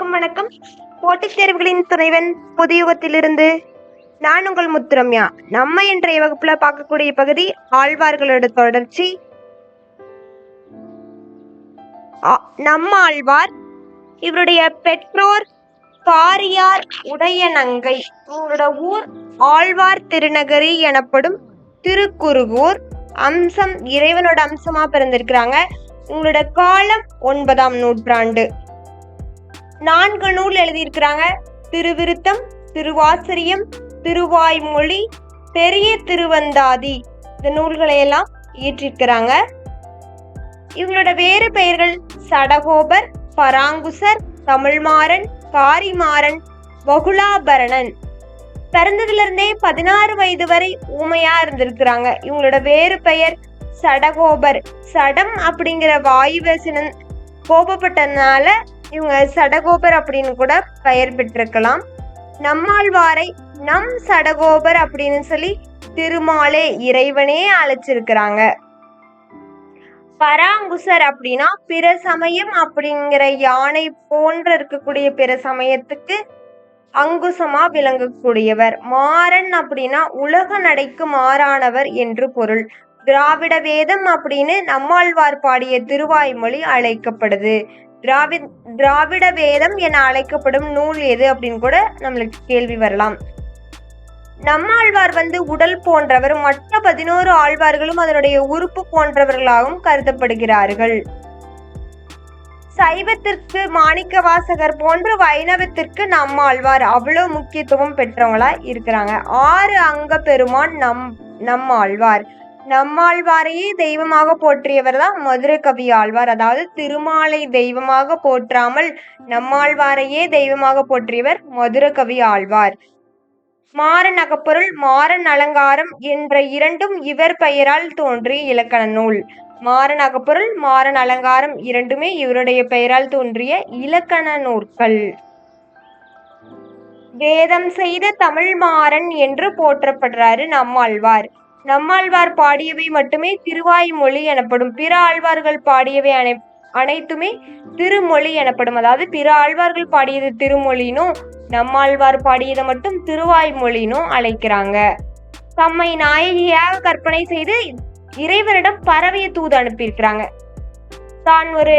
அனைவருக்கும் வணக்கம். போட்டித் தேர்வுகளின் துணைவன் புதியுகத்திலிருந்து நான் உங்கள் முத்துரம்யா. நம்ம இன்றைய வகுப்புல பார்க்கக்கூடிய பகுதி ஆழ்வார்களோட தொடர்ச்சி. நம்ம ஆழ்வார் இவருடைய பெற்றோர் பாரியார் உடைய நங்கை இவங்களோட ஊர் ஆழ்வார் திருநகரி எனப்படும் திருக்குருகூர். அம்சம் இறைவனோட அம்சமா பிறந்திருக்கிறாங்க. உங்களோட காலம் ஒன்பதாம் நூற்றாண்டு. நான்கு நூல் எழுதியிருக்கிறாங்க. திருவிருத்தம் திருவாசிரியம் திருவாய்மொழி பெரிய திருவந்தாதி. இந்த நூல்களை எல்லாம் இயற்றிருக்கிறாங்க. இவங்களோட வேறு பெயர்கள் சடகோபர் பராங்குசர் தமிழ்மாறன் காரிமாறன் வகுலாபரணன். பிறந்ததுலேருந்தே பதினாறு வயது வரை ஊமையா இருந்திருக்கிறாங்க. இவங்களோட வேறு பெயர் சடகோபர். சடம் அப்படிங்கிற வாயுவசனன் கோபப்பட்டதுனால இவங்க சடகோபர் அப்படின்னு கூட பெயர் பெற்றிருக்கலாம். நம்மாழ்வாரை நம் சடகோபர் அப்படின்னு சொல்லி திருமாலே இறைவனே அழைச்சிருக்கிறாங்க. பராங்குசர் அப்படின்னா பிற சமயம் அப்படிங்கிற யானை போன்ற இருக்கக்கூடிய பிற சமயத்துக்கு அங்குசமா விளங்கக்கூடியவர். மாறன் அப்படின்னா உலக நடைக்கு மாறானவர் என்று பொருள். திராவிட வேதம் அப்படின்னு நம்மாழ்வார் பாடிய திருவாய்மொழி அழைக்கப்படுது. திராவி திராவிட வேதம் என அழைக்கப்படும் நூல் எது அப்படின்னு கூட நம்மளுக்கு கேள்வி வரலாம். நம்மாழ்வார் வந்து உடல் போன்றவர் மற்ற பதினோரு ஆழ்வார்களும் அதனுடைய உறுப்பு போன்றவர்களாகவும் கருதப்படுகிறார்கள். சைவத்திற்கு மாணிக்க வாசகர் போன்று வைணவத்திற்கு நம்மாழ்வார் அவ்வளோ முக்கியத்துவம் பெற்றவங்களா இருக்கிறாங்க. ஆறு அங்க பெருமான் நம் நம்மாழ்வார். நம்மாழ்வாரையே தெய்வமாக போற்றியவர் தான் மதுரை கவி ஆழ்வார். அதாவது திருமாலை தெய்வமாக போற்றாமல் நம்மாழ்வாரையே தெய்வமாக போற்றியவர் மதுரை கவி ஆழ்வார். மாறன் அகப்பொருள் மாறன் அலங்காரம் என்ற இரண்டும் இவர் பெயரால் தோன்றிய இலக்கண நூல். மாறன் அகப்பொருள் மாறன் அலங்காரம் இரண்டுமே இவருடைய பெயரால் தோன்றிய இலக்கண நூற்கள் வேதம் செய்த தமிழ் மாறன் என்று போற்றப்படுறாரு நம்மாழ்வார். நம்மாழ்வார் பாடியவை மட்டுமே திருவாய்மொழி எனப்படும். பிற ஆழ்வார்கள் பாடியவை அனை அனைத்துமே திருமொழி எனப்படும். அதாவது பிற ஆழ்வார்கள் பாடியது திருமொழினும் நம்மாழ்வார் பாடியதை மட்டும் திருவாய்மொழினும் அழைக்கிறாங்க. தம்மை நாயகியாக கற்பனை செய்து இறைவனிடம் பறவைய தூது அனுப்பியிருக்கிறாங்க. தான் ஒரு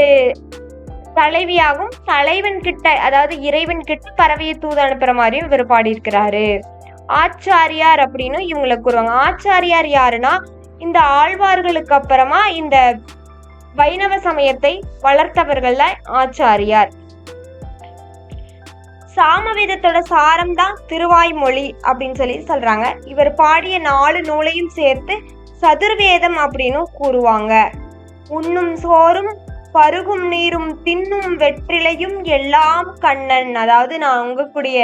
தலைவியாகவும் தலைவன் கிட்ட அதாவது இறைவன் கிட்ட பறவைய தூது அனுப்புற மாதிரியும் இவர் பாடியிருக்கிறாரு. ஆச்சாரியார் அப்படின்னு இவங்களை கூறுவாங்க. ஆச்சாரியார் யாருன்னா இந்த ஆழ்வார்களுக்கு அப்புறமா இந்த வைணவ சமயத்தை வளர்த்தவர்கள்ல ஆச்சாரியார். சாமவேதத்தோட சாரம் தான் திருவாய்மொழி அப்படின்னு சொல்லி சொல்றாங்க. இவர் பாடிய நாலு நூலையும் சேர்த்து சதுர்வேதம் அப்படின்னு கூறுவாங்க. உண்ணும் சோறும் பருகும் நீரும் தின்னும் வெற்றிலையும் எல்லாம் கண்ணன். அதாவது நான் உங்கக்கூடிய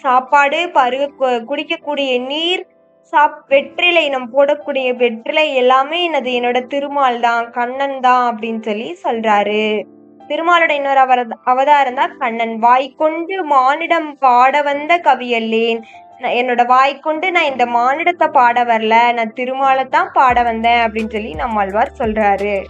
சாப்பாடு பருக கு- குடிக்கக்கூடிய நீர் சாப் வெற்றிலை நம் போடக்கூடிய வெற்றிலை எல்லாமே எனது என்னோட திருமால் தான் கண்ணன் தான் அப்படின்னு சொல்லி சொல்றாரு. திருமாலோட இன்னொரு அவர அவதாரம் தான் கண்ணன். வாய் கொண்டு மானிடம் பாட வந்த கவியல்லேன். நான் என்னோட வாய் கொண்டு நான் இந்த மானிடத்தை பாட வரல நான் திருமாலை தான் பாட வந்தேன் அப்படின்னு சொல்லி நம்மாழ்வார் சொல்றாரு.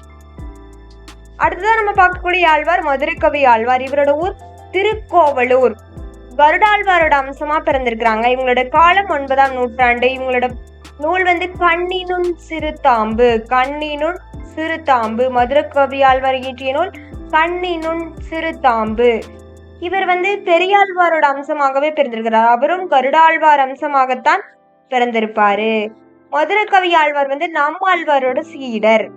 அடுத்ததான் நம்ம பார்க்கக்கூடிய ஆழ்வார் மதுரை கவி ஆழ்வார். இவரோட ஊர் திருக்கோவலூர். வருடாழ்வாரோட அம்சமா பிறந்திருக்கிறாங்க. இவங்களோட காலம் ஒன்பதாம் நூற்றாண்டு. இவங்களோட நூல் வந்து கண்ணினும் சிறுதாம்பு கண்ணினுன் சிறுதாம்பு. மதுரை ஆழ்வார் இயற்றிய நூல் கண்ணினுன் சிறுதாம்பு. இவர் வந்து பெரியாழ்வாரோட அம்சமாகவே பிறந்திருக்கிறார். அவரும் கருடாழ்வார் அம்சமாகத்தான் பிறந்திருப்பாரு. மதுரக்கவியாழ்வார் வந்து நம்மாழ்வாரோட சீடர்.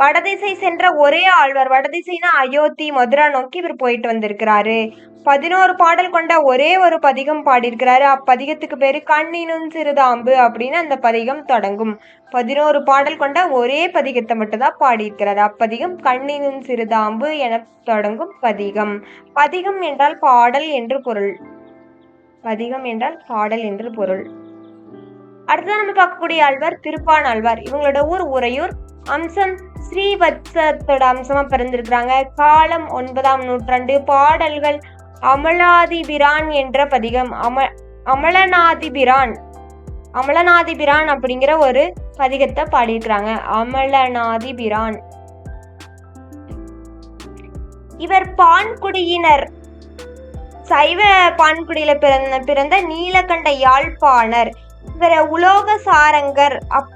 வடதிசை சென்ற ஒரே ஆழ்வார் வடதிசைனா அயோத்தி மதுரா நோக்கி இவர் போயிட்டு வந்திருக்கிறாரு. பதினோரு பாடல் கொண்ட ஒரே ஒரு பதிகம் பாடியிருக்கிறாரு. அப்பதிகத்துக்கு பேரு கண்ணினும் சிறுதாம்பு அப்படின்னு அந்த பதிகம் தொடங்கும். பதினோரு பாடல் கொண்ட ஒரே பதிகத்தை மட்டும் தான் பாடியிருக்கிறாரு. அப்பதிகம் கண்ணினும் சிறுதாம்பு என தொடங்கும் பதிகம். பதிகம் என்றால் பாடல் என்று பொருள். பதிகம் என்றால் பாடல் என்று பொருள். அடுத்ததான் நம்ம பார்க்கக்கூடிய ஆழ்வார் திருப்பான் ஆழ்வார். இவங்களோட ஊர் உறையூர் அம்சம் ஸ்ரீவத்சத்தோட அம்சமா பிறந்திருக்கிறாங்க. காலம் ஒன்பதாம் நூற்றாண்டு. பாடல்கள் அமலாதிபிரான் என்ற பதிகம். அம அமலநாதிபிரான். அமலநாதிபிரான் அப்படிங்கிற ஒரு பதிகத்தை பாடியிருக்கிறாங்க. அமலநாதிபிரான். இவர் பான்குடியினர். சைவ பான்குடியில பிறந்த பிறந்த நீலகண்ட யாழ்ப்பாணர். இவர உலோக சாரங்கர் அப்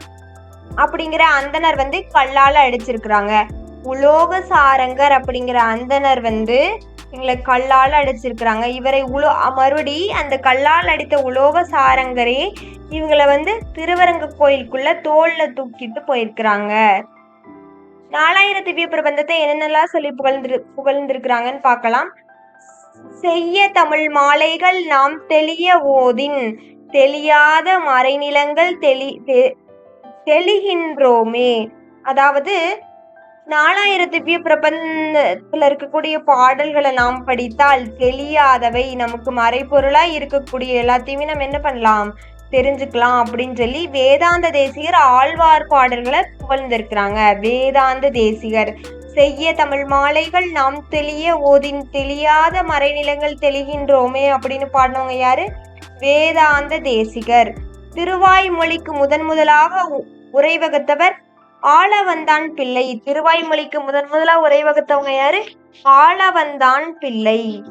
அப்படிங்கிற அந்தனர் வந்து கல்லால் அடிச்சிருக்கிறாங்க. உலோக சாரங்கர் அப்படிங்கிற அந்தனர் வந்து எங்களை கல்லால் அடிச்சிருக்கிறாங்க. இவரை உலோ மறுபடி அந்த கல்லால் அடித்த உலோக சாரங்கரே இவங்களை வந்து திருவரங்க கோயிலுக்குள்ள தோல்ல தூக்கிட்டு போயிருக்கிறாங்க. நாலாயிரம் திவ்ய பிரபந்தத்தை என்னென்னலாம் சொல்லி புகழ்ந்து புகழ்ந்திருக்கிறாங்கன்னு பார்க்கலாம். செய்ய தமிழ் மாலைகள் நாம் தெளிய ஓதின் தெளியாத மறைநிலங்கள் தெளி தெ- தெளிகின்றோமே. அதாவது நாலாயிரத்து திவ்ய பிரபந்தத்தில் இருக்கக்கூடிய பாடல்களை நாம் படித்தால் தெளியாதவை நமக்கு மறைபொருளாக இருக்கக்கூடிய எல்லாத்தையுமே நம்ம என்ன பண்ணலாம்? தெரிஞ்சுக்கலாம் அப்படின்னு சொல்லி வேதாந்த தேசிகர் ஆழ்வார் பாடல்களை புகழ்ந்திருக்கிறாங்க. வேதாந்த தேசிகர் செய்ய தமிழ் மாலைகள் நாம் தெளிய ஓதின் தெளியாத மறைநிலங்கள் தெளிகின்றோமே அப்படின்னு பாடினவங்க யாரு? வேதாந்த தேசிகர். திருவாய்மொழிக்கு முதன் முதலாக உ- உரை வகுத்தவர் ஆளவந்தான் பிள்ளை. திருவாய்மொழிக்கு முதன் முதலா உரை வகுத்தவங்க யாரு? ஆளவந்தான் பிள்ளை.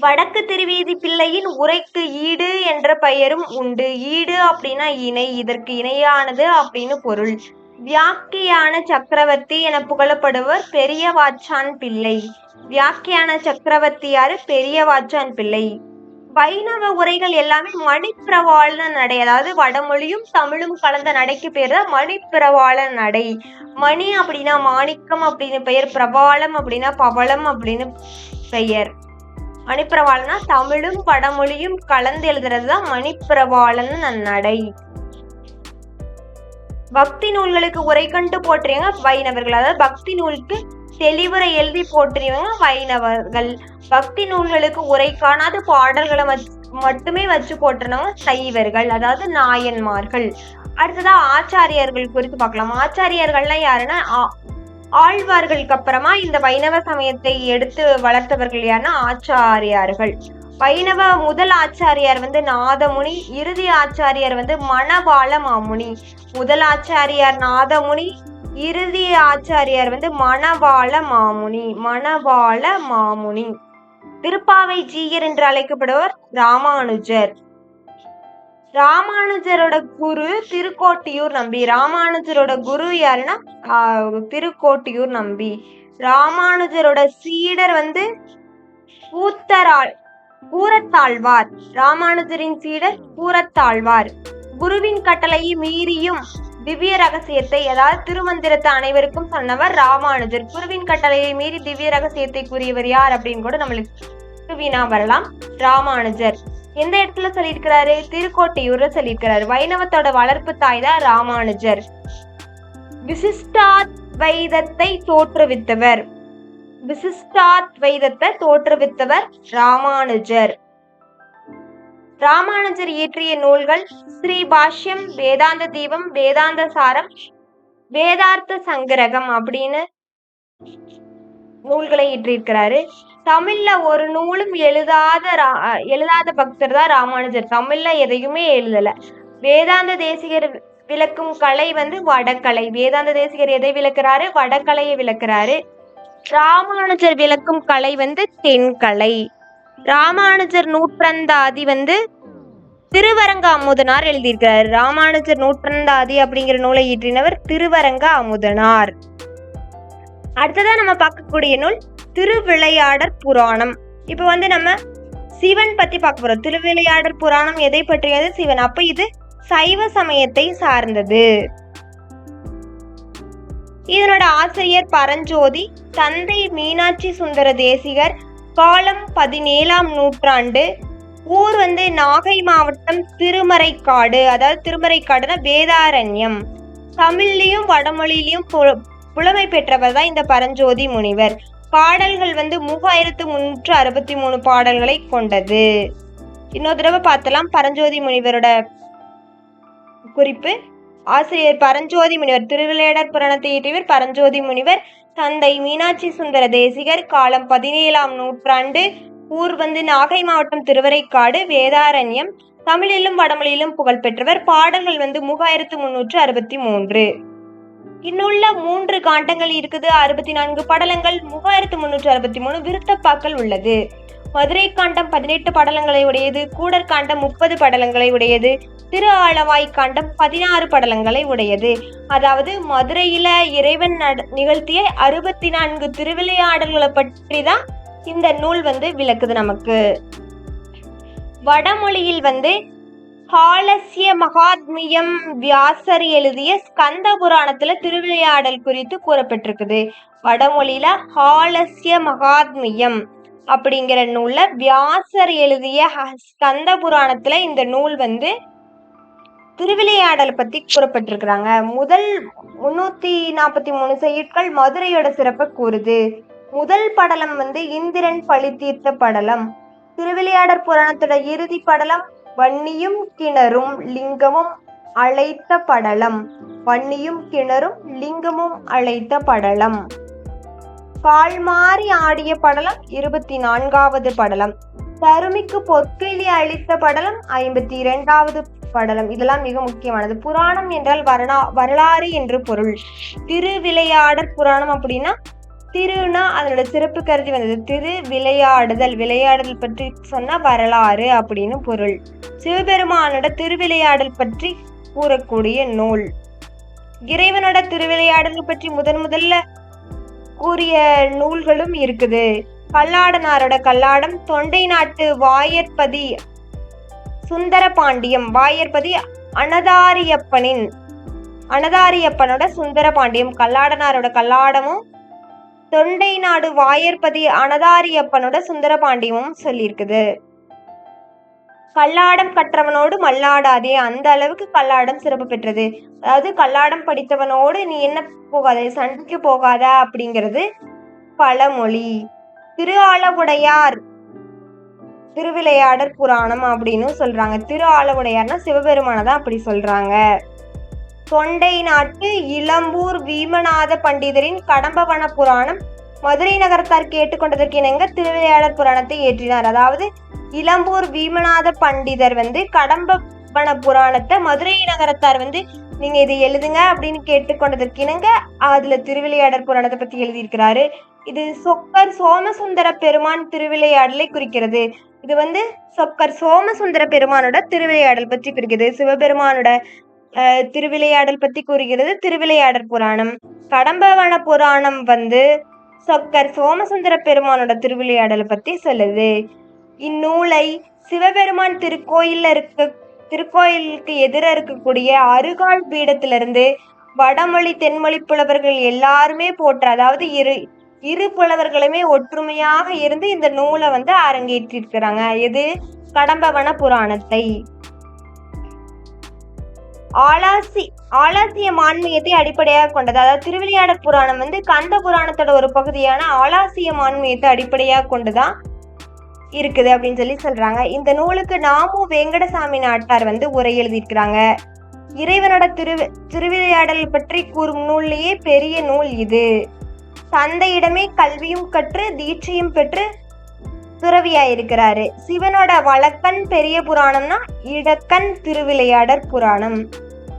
வடக்கு திருவீதி பிள்ளையின் உரைக்கு ஈடு என்ற பெயரும் உண்டு. ஈடு அப்படின்னா இணை. இதற்கு இணையானது அப்படின்னு பொருள். வியாக்கியான சக்கரவர்த்தி என புகழப்படுவர் பெரிய வாச்சான் பிள்ளை. வியாக்கியான சக்கரவர்த்தி யாரு? பெரிய வாச்சான் பிள்ளை. வைணவ உரைகள் எல்லாமே மணிப்பிரவாள நடை அதாவது வடமொழியும் தமிழும் கலந்த நடைக்கு பேர் தான் மணிப்பிரவாள நடை. மணி அப்படின்னா மாணிக்கம் அப்படின்னு பெயர் பிரபாளம் அப்படின்னா பவளம் அப்படின்னு பெயர். மணிப்பிரவாளனா தமிழும் வடமொழியும் கலந்து எழுதுறது தான் மணிப்பிரவாளன் நன்னடை. பக்தி நூல்களுக்கு உரை கண்டு போற்றியவங்க வைணவர்கள். அதாவது பக்தி நூலுக்கு தெளிவுரை எழுதி போற்றியவங்க வைணவர்கள் பக்தி நூல்களுக்கு உரை காணாத பாடல்களை மட்டுமே வச்சு போற்றினவங்க சைவர்கள் அதாவது நாயன்மார்கள். அடுத்ததா ஆச்சாரியர்கள் குறித்து பார்க்கலாம். ஆச்சாரியர்கள்லாம் யாருன்னா ஆ- ஆழ்வார்களுக்கு அப்புறமா இந்த வைணவ சமயத்தை எடுத்து வளர்த்தவர்கள் யாருன்னா ஆச்சாரியார்கள். வைணவ முதல் ஆச்சாரியார் வந்து நாதமுனி இறுதி ஆச்சாரியார் வந்து மணவாள மாமுனி. முதல் ஆச்சாரியார் நாதமுனி இறுதி ஆச்சாரியார் வந்து மணவாள மாமுனி மணவாள மாமுனி. திருப்பாவை ஜீயர் என்று அழைக்கப்படுவர் ராமானுஜர். ராமானுஜரோட குரு திருக்கோட்டியூர் நம்பி. ராமானுஜரோட குரு யாருன்னா திருக்கோட்டியூர் நம்பி. ராமானுஜரோட சீடர் வந்து கூத்தராள் கூரத்தாழ்வார் ராமானுஜரின் சீடர் கூரத்தாழ்வார் குருவின் கட்டளையை மீறியும் திவ்ய ரகசியத்தை அதாவது திருமந்திரத்தை அனைவருக்கும் சொன்னவர் ராமானுஜர். குருவின் கட்டளையை மீறி திவ்ய ரகசியத்தை கூறியவர் யார் அப்படின்னு கூட நம்மளுக்கு வீணா வரலாம் ராமானுஜர். எந்த இடத்துல சொல்லியிருக்கிறாரு? திருக்கோட்டையூர்ல சொல்லியிருக்கிறாரு. வைணவத்தோட வளர்ப்பு தாய் தான் ராமானுஜர். விசிஷ்டாத்வைதத்தை தோற்றுவித்தவர். விசிஷ்டாத்வைதத்தை தோற்றுவித்தவர் ராமானுஜர். ராமானுஜர் இயற்றிய நூல்கள் ஸ்ரீ பாஷ்யம் வேதாந்த தீபம் வேதாந்த சாரம் வேதார்த்த சங்கிரகம் அப்படின்னு நூல்களை இயற்றியிருக்கிறாரு. தமிழ்ல ஒரு நூலும் எழுதாத ரா- அஹ் எழுதாத பக்தர் தான் ராமானுஜர். தமிழ்ல எதையுமே எழுதல. வேதாந்த தேசிகர் விளக்கும் கலை வந்து வடக்கலை. வேதாந்த தேசிகர் எதை விளக்குறாரு? வடக்கலையை விளக்குறாரு. ராமானுஜர் விளக்கும் கலை வந்து தென்கலை. ராமானுஜர் நூற்றந்தாதி வந்து திருவரங்க அமுதனார் எழுதியிருக்கிறார். ராமானுஜர் நூற்றந்தாதி அப்படிங்கிற நூலை இயற்றினவர் திருவரங்க அமுதனார் அடுத்ததா நம்ம பார்க்கக்கூடிய நூல் திருவிளையாடற் புராணம். இப்போ வந்து நம்ம சிவன் பத்தி பார்க்க போறோம். திருவிளையாடற் புராணம் எதை பற்றியது சிவன்? அப்ப இது சைவ சமயத்தை சார்ந்தது. இதனோட ஆசிரியர் பரஞ்சோதி தந்தை மீனாட்சி சுந்தர தேசிகர் காலம் பதினேழாம் நூற்றாண்டு. ஊர் வந்து நாகை மாவட்டம் திருமறைக்காடு அதாவது திருமறைக்காடுனா வேதாரண்யம். தமிழ்லையும் வடமொழியிலையும் பு- புலமை பெற்றவர் தான் இந்த பரஞ்சோதி முனிவர். பாடல்கள் வந்து மூவாயிரத்து முன்னூற்று அறுபத்தி மூணு பாடல்களை கொண்டது. இன்னொரு தடவை பார்த்தலாம் பரஞ்சோதி முனிவரோட குறிப்பு. ஆசிரியர் பரஞ்சோதி முனிவர் திருவிளையாடற் புராணத்தை இயற்றியவர் பரஞ்சோதி முனிவர். தந்தை மீனாட்சி சுந்தர தேசிகர் காலம் பதினேழாம் நூற்றாண்டு ஊர் வந்து நாகை மாவட்டம் திருவரைக்காடு வேதாரண்யம் தமிழிலும் வடமொழியிலும் புகழ்பெற்றவர் பாடல்கள் வந்து மூவாயிரத்து முன்னூற்று அறுபத்தி மூன்று. இன்னுள்ள மூன்று காண்டங்கள் இருக்குது. அறுபத்தி நான்கு படலங்கள் மூவாயிரத்து முன்னூற்று அறுபத்தி மூணு விருத்தப்பாக்கள் உள்ளது. மதுரை காண்டம் பதினெட்டு படலங்களை உடையது கூடர் காண்டம் முப்பது படலங்களை உடையது திரு ஆளவாய் காண்டம் பதினாறு படலங்களை உடையது. அதாவது மதுரையில இறைவன் நட நிகழ்த்திய அறுபத்தி நான்கு திருவிளையாடல்களை பற்றி தான் இந்த நூல் வந்து விளக்குது நமக்கு. வடமொழியில் வந்து ஹாலசிய மகாத்மியம் வியாசர் எழுதிய ஸ்கந்த புராணத்துல திருவிளையாடல் குறித்து கூறப்பட்டிருக்குது. வடமொழியில ஹாலஸ்ய மகாத்மியம் அப்படிங்கிற நூல்ல வியாசர் எழுதிய ஸ்கந்த புராணத்துல இந்த நூல் வந்து திருவிளையாடல் பத்தி கூறப்பட்டிருக்கிறாங்க. முதல் முன்னூத்தி நாற்பத்தி மூணு செய்யுட்கள் மதுரையோட சிறப்பை கூறுது. முதல் படலம் வந்து இந்திரன் பழி தீர்த்த படலம். திருவிளையாடற் புராணத்தோட இறுதி படலம் வன்னியும் கிணறும் லிங்கமும் அழைத்த படலம். வன்னியும் கிணறும் லிங்கமும் அழைத்த படலம். கால் மாறி ஆடிய படலம் இருபத்தி நான்காவது படலம். தருமிக்கு பொற்கிளி அளித்த படலம் ஐம்பத்தி இரண்டாவது படலம். இதெல்லாம் மிக முக்கியமானது. புராணம் என்றால் வரலா வரலாறு என்று பொருள். திருவிளையாடற் புராணம் அப்படின்னா திருனா அதனோட சிறப்பு கருதி வந்தது. திரு விளையாடுதல் விளையாடுதல் பற்றி சொன்னா வரலாறு அப்படின்னு பொருள். சிவபெருமானோட திருவிளையாடல் பற்றி கூறக்கூடிய நூல். இறைவனோட திருவிளையாடல் பற்றி முதன் முதல்ல கூறிய நூல்களும் இருக்குது. கல்லாடனாரோட கல்லாடம் தொண்டை நாட்டு வாயற்பதி சுந்தர பாண்டியம் வாயற்பதி அனதாரியப்பனின் அனதாரியப்பனோட சுந்தர பாண்டியம் கல்லாடனாரோட கல்லாடமும் தொண்டை நாடு வாயற்பதி அனதாரியப்பனோட சுந்தர பாண்டியமும் சொல்லியிருக்குது. கல்லாடம் கற்றவனோடு மல்லாடாதே. அந்த அளவுக்கு கல்லாடம் சிறப்பு பெற்றது. அதாவது கல்லாடம் படித்தவனோடு நீ என்ன போகாத சண்டைக்கு போகாத அப்படிங்கிறது பழமொழி. திரு ஆலவுடையார் திருவிளையாடற் புராணம் அப்படின்னு சொல்றாங்க. திரு ஆலவுடையார்னா சிவபெருமானை தான் அப்படி சொல்றாங்க. தொண்டை நாட்டு இளம்பூர் வீமநாத பண்டிதரின் கடம்பவன புராணம் மதுரை நகரத்தார் கேட்டுக்கொண்டதற்கு இணங்க திருவிளையாடற் புராணத்தை ஏற்றினார் அதாவது இளம்பூர் வீமநாத பண்டிதர் வந்து கடம்பவன புராணத்தை மதுரை நகரத்தார் வந்து நீங்க இது எழுதுங்க அப்படின்னு கேட்டுக்கொண்டதற்கு இணங்க அதுல திருவிளையாடற் புராணத்தை பத்தி எழுதியிருக்கிறாரு. இது சொக்கர் சோமசுந்தர பெருமான் திருவிளையாடலை குறிக்கிறது. இது வந்து சொக்கர் சோமசுந்தர பெருமானோட திருவிளையாடல் பற்றி குறிக்கிறது. சிவபெருமானோட திருவிளையாடல் பற்றி கூறுகிறது திருவிளையாடற் புராணம். கடம்பவன புராணம் வந்து சொக்கர் சோமசுந்தர பெருமானோட திருவிளையாடலை பற்றி சொல்லுது. இந்நூலை சிவபெருமான் திருக்கோயிலில் இருக்க திருக்கோயிலுக்கு எதிர இருக்கக்கூடிய அருகால் பீடத்திலிருந்து வடமொழி தென்மொழி புலவர்கள் எல்லாருமே போற்ற அதாவது இரு இரு புலவர்களுமே ஒற்றுமையாக இருந்து இந்த நூலை வந்து அரங்கேற்றிருக்கிறாங்க. இது கடம்பவன புராணத்தை. ஆலாசி ஆலாசிய மான்மியத்தை அடிப்படையாக கொண்டது. அதாவது திருவிளையாடற் புராணம் வந்து கந்த புராணத்தோட ஒரு பகுதியான ஆலாசிய மான்மியத்தை அடிப்படையாக கொண்டுதான் இருக்குது அப்படின்னு சொல்லி சொல்றாங்க. இந்த நூலுக்கு நாமும் வெங்கடசாமி நாட்டார் வந்து உரை எழுதியிருக்கிறாங்க. இறைவனோட திரு திருவிளையாடல் பற்றி கூறும் நூல்லையே பெரிய நூல் இது. தந்தையிடமே கல்வியும் கற்று தீட்சையும் பெற்று துறவியாயிருக்கிறாரு. சிவனோட வழக்கன் பெரிய புராணம்னா இடக்கண் திருவிளையாடற் புராணம்.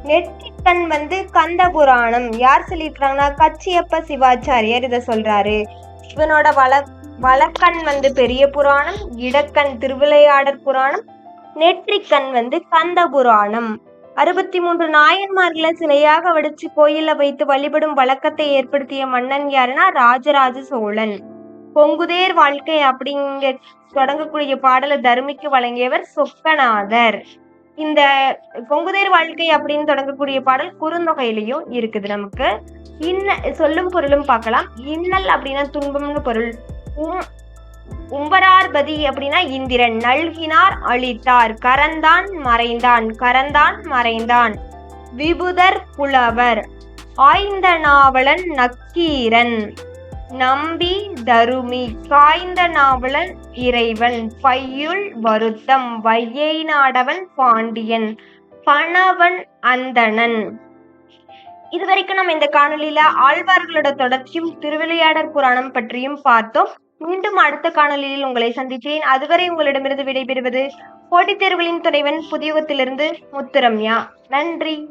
நெற்றிக்கண் வந்து கந்த புராணம். யார் சொல்லியிருக்கிறாங்கன்னா கச்சியப்ப சிவாச்சாரியார் இதை சொல்றாரு. சிவனோட வழ வலக்கண் வந்து பெரிய புராணம் இடக்கண் திருவிளையாடற் புராணம் நெற்றிக்கண் வந்து கந்த புராணம். அறுபத்தி மூன்று நாயன்மார்களை சிலையாக வடிச்சு கோயிலில் வைத்து வழிபடும் வழக்கத்தை ஏற்படுத்திய மன்னன் யாருன்னா ராஜராஜ சோழன். பொங்குதேர் வாழ்க்கை அப்படிங்க தொடங்கக்கூடிய பாடலை தருமிக்கு வழங்கியவர் சொக்கநாதர். இந்த பொங்குதேர் வாழ்க்கை அப்படின்னு தொடங்கக்கூடிய பாடல் குறுந்தொகையிலையும் இருக்குது நமக்கு. இன்ன சொல்லும் பொருளும் பார்க்கலாம். இன்னல் அப்படின்னா துன்பம்னு பொருள். உம்பரார்பதி அப்படின்னா இந்திரன். நல்கினார் அளித்தார் கரந்தான் மறைந்தான். கரந்தான் மறைந்தான். விபுதர் புலவர். ஆய்ந்த நாவலன் நக்கீரன். நம்பி தருமி. காய்ந்த நாவலன் இறைவன். பையுள் வருத்தம். வையை நாடவன் பாண்டியன். பணவன் அந்தணன். இதுவரைக்கும் நம்ம இந்த காணொலியில ஆழ்வார்களோட தொடர்ச்சியும் திருவிளையாடற் புராணம் பற்றியும் பார்த்தோம். மீண்டும் அடுத்த காணொலியில் உங்களை சந்தித்தேன் அதுவரை உங்களிடமிருந்து விடைபெறுவது போட்டித் தேர்வுகளின் துணைவன் புதியுகத்திலிருந்து முத்துரம்யா. நன்றி.